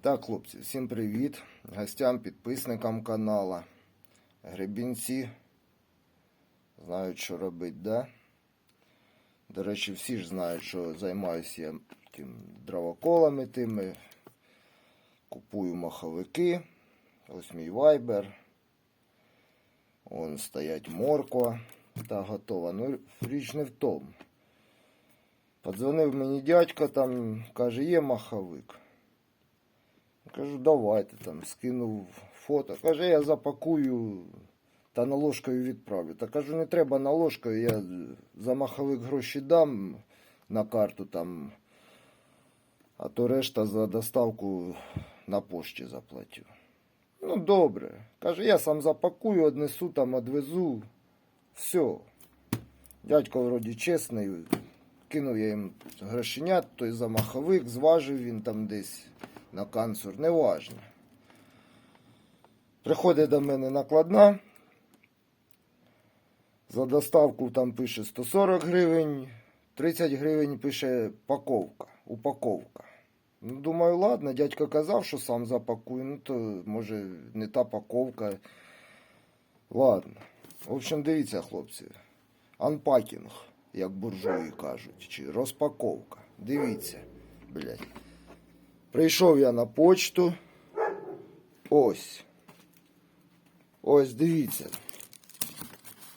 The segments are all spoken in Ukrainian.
Так, хлопці, всім привіт. Гостям, підписникам канала. Гребінці. Знають, що робити, да? До речі, всі ж знають, що займаюся я тим дровоколами тими. Купую маховики. Ось мій вайбер. Вон стоять морква. Та готова. Ну, річ не в тому. Подзвонив мені дядько, там каже, є маховик. Кажу, давайте там, скинув фото. Каже, я запакую та наложкою відправлю. Та кажу, не треба наложкою, я за маховик гроші дам на карту там, а то решта за доставку на пошті заплатю. Ну, добре. Каже, я сам запакую, однесу там, одвезу. Все. Дядько вроді чесний. Кинув я їм грошенят, той за маховик, зважив він там десь на канцур, неважно. Приходить до мене накладна. За доставку там пише 140 гривень, 30 гривень пише паковка, упаковка. Ну, думаю, ладно, дядько казав, що сам запакую, ну то може не та паковка. Ладно. В общем, дивіться, хлопці. Анпакінг, як буржуї кажуть, чи розпаковка. Дивіться, блядь. Прийшов я на почту. Ось. Ось, дивіться.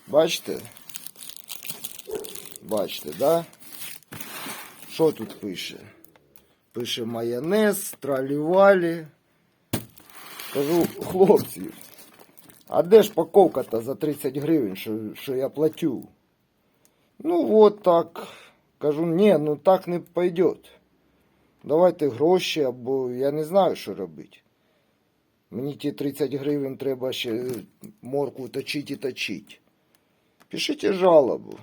Бачите? Бачите, да? Що тут пише? Пише майонез, тралівалі. Кажу, хлопці, а де ж паковка-то за 30 гривень, що, що я платю? Ну, вот так. Кажу, ні, ну так не пойдет. Давайте гроші, або я не знаю, що робити. Мені ті 30 гривень треба ще моркву точити і точити. Пишіть жалобу.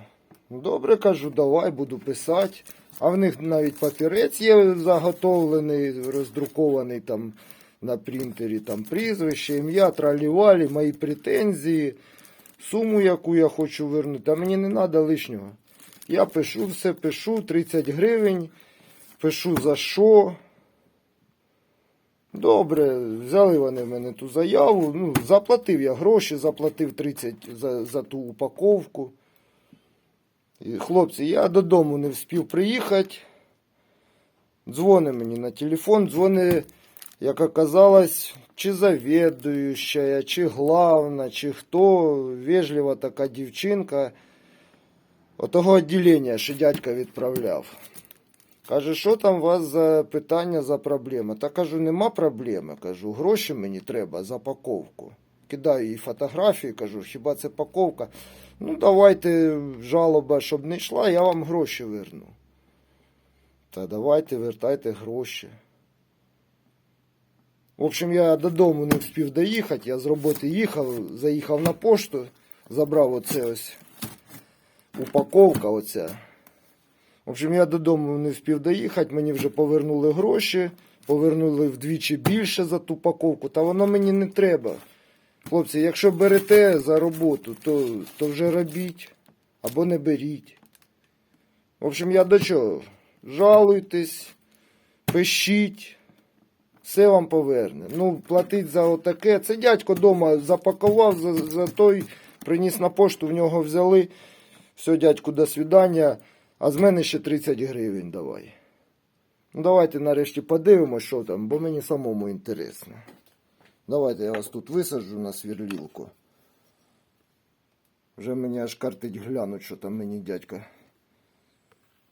Добре, кажу, давай, буду писати. А в них навіть папірець є заготовлений, роздрукований там на принтері, там прізвище, ім'я, тралівалі, мої претензії, суму, яку я хочу вернути. А мені не треба лишнього. Я пишу все, пишу 30 гривень, пишу за що. Добре, взяли вони в мене ту заяву. Ну, заплатив я гроші, заплатив 30 за, за ту упаковку. І, хлопці, я додому не встиг приїхати. Дзвони мені на телефон, дзвони, як оказалось, чи завідуюча, чи главна, чи хто, вежлива така дівчинка. Отого відділення, що дядька відправляв. Каже, що там у вас за питання за проблема? Та кажу, нема проблеми. Кажу, гроші мені треба за паковку. Кидаю їй фотографії, кажу, хіба це паковка? Ну, давайте жалоба, щоб не йшла, я вам гроші верну. Та давайте вертайте гроші. В общем, я додому не встиг доїхати, я з роботи їхав, заїхав на пошту, забрав оце ось упаковка оця. В общем, я додому не встиг доїхати, мені вже повернули гроші, повернули вдвічі більше за ту паковку, та воно мені не треба. Хлопці, якщо берете за роботу, то, то вже робіть або не беріть. В общем, я до чого? Жалуйтесь, пишіть, все вам поверне. Ну, платить за отаке. Це дядько вдома запакував, за, за той приніс на пошту, в нього взяли. Все, дядьку, до свидання. А з мене ще 30 гривень давай. Ну, давайте нарешті подивимось, що там, бо мені самому інтересно. Давайте я вас тут висаджу на свірлілку. Вже мені аж картить глянуть, що там мені дядька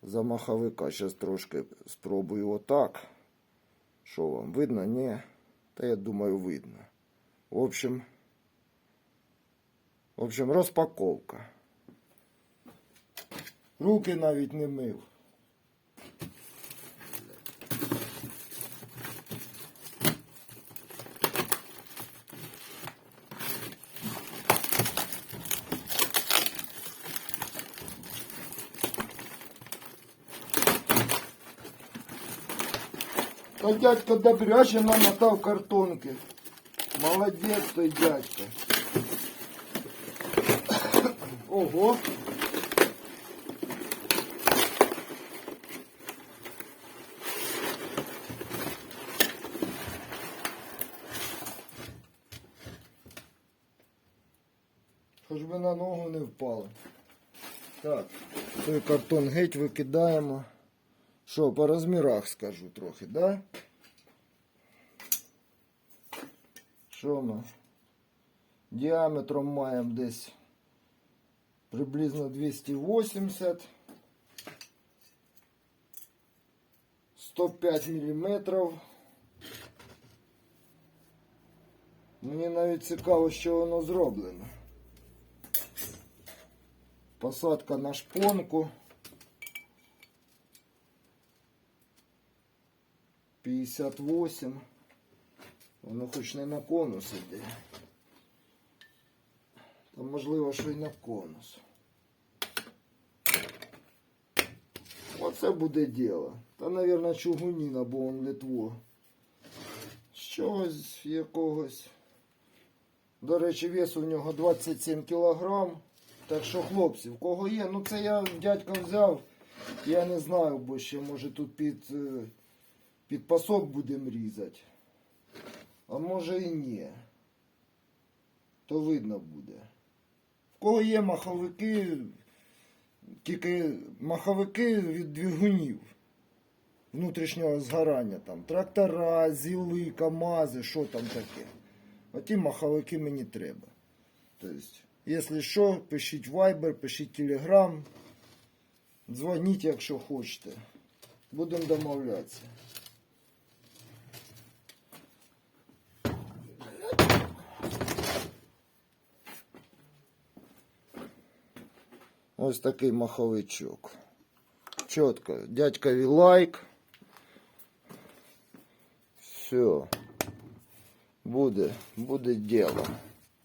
за маховика. Зараз трошки спробую отак. Що вам, видно? Ні. Та я думаю, видно. В общем, в общем, розпаковка. Руки навіть не мив. Та дядька добряче намотав картонки. Молодець той дядька. Ого. Хоч би на ногу не впало. Так, той картон геть викидаємо. Що, по розмірах скажу трохи, да? Що ми? Діаметром маємо десь приблизно 280. 105 міліметрів. Мені навіть цікаво, що воно зроблено. Посадка на шпонку. 58. Воно хоч не на конус іде. Та можливо, що й на конус. Оце буде діло. Та, мабуть, чугуніна, бо он литво. З чогось якогось. До речі, вес у нього 27 кілограм. Так що, хлопці, в кого є, ну це я дядька взяв. Я не знаю, бо ще може тут під, е, під пасок будемо різати. А може і ні. То видно буде. В кого є маховики, тільки маховики від двигунів внутрішнього згорання, там трактора, зіли, КАМАЗи, що там таке. Оті маховики мені треба. Тобто, якщо що, пишіть Viber, пишіть Telegram, дзвоніть, якщо хочете. Будемо домовлятися. Ось такий маховичок. Чітко. Дядькові лайк. Все. Буде, буде діло.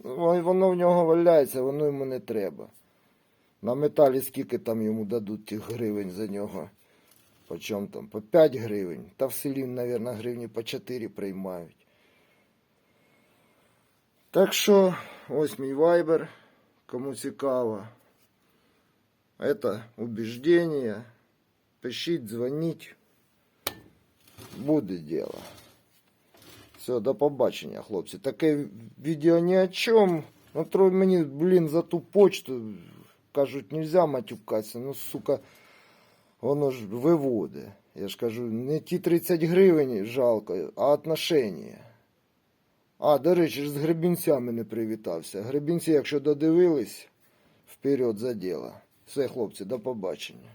Ну, Воно в нього валяється, воно йому не треба. На металі скільки там йому дадуть тих гривень за нього. По чому там? По 5 гривень. Та в селі, мабуть, гривні по 4 приймають. Так що, ось мій вайбер. Кому цікаво. Это убеждение. Пишіть, дзвоніть. Буде діло. Все, до побачення, хлопці. Таке відео ні о чому. Ну, тро- мені, блін, за ту почту кажуть, нельзя матюкатися. Ну, сука, воно ж виводить. Я ж кажу, не ті 30 гривень жалко, а отношення. А, до речі, ж з гребінцями не привітався. Гребінці, якщо додивились, вперед за діло. Все, хлопці, до побачення.